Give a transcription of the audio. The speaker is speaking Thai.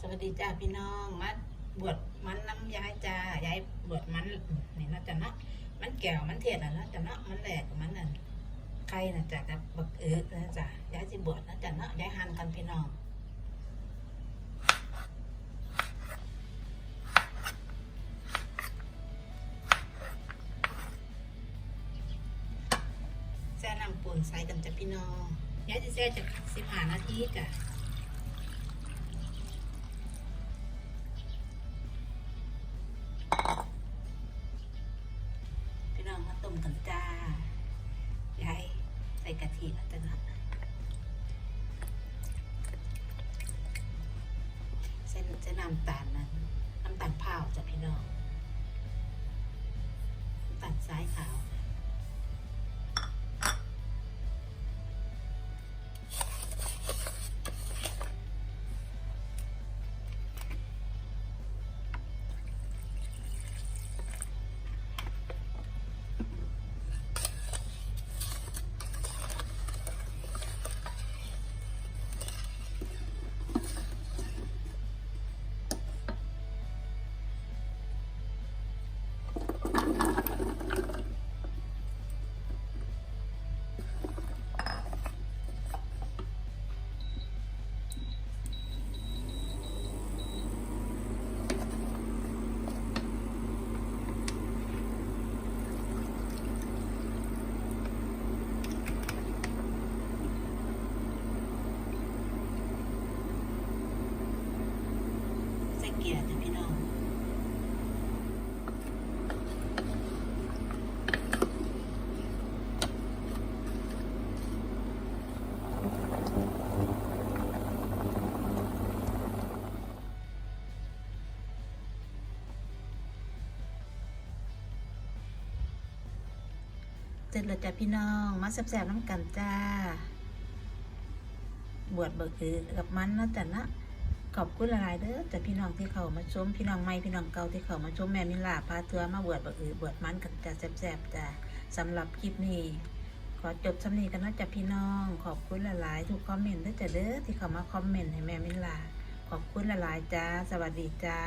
สวัสดีจ้าพี่น้องมาบวชมันน้ำยายจ้ายายบวชมันนี่นะจ๊ะเนาะมันแก้วมันเทียดอะนะจ๊ะเนาะมันแหลกมันนั่นใครนะจ๊ะกับบักเอิกนะจ๊ะยายสิบวชนะจ๊ะเนาะยายหันกันพี่น้องแซ่น้ำปูนใส่กันจ้ะพี่น้องยายจะแซ่จะสิบห้านาทีจ้ะ ส่กะทิแล้วจ้ะนะใส่ใส่น้ำตาลนะน้ำตาลเผาจากพี่น้องน้ำตาลสายขาว เกียร์จ้ะพี่น้องเสร็จแล้วจ้ะพี่น้อง มาแซ่บๆน้ำกันจ้า บวชเบิกคือกับมันนะจ๊ะนะ ขอบคุณหลายๆเด้อจ้ะพี่น้องที่เขามาชมพี่น้องใหม่พี่น้องเก่าที่เขามาชมแม่มิลาพาเทือมาบวชเบิกอือบวชมันกันจ้ะแซ่บๆจ้ะสำหรับคลิปนี้ขอจบสำนีกันนะจ้ะพี่น้อง ขอบคุณหลายๆทุกคอมเมนต์เด้อจ้ะเด้อที่เขามาคอมเมนต์ให้แม่มิลาขอบคุณหลายๆจ้าสวัสดีจ้า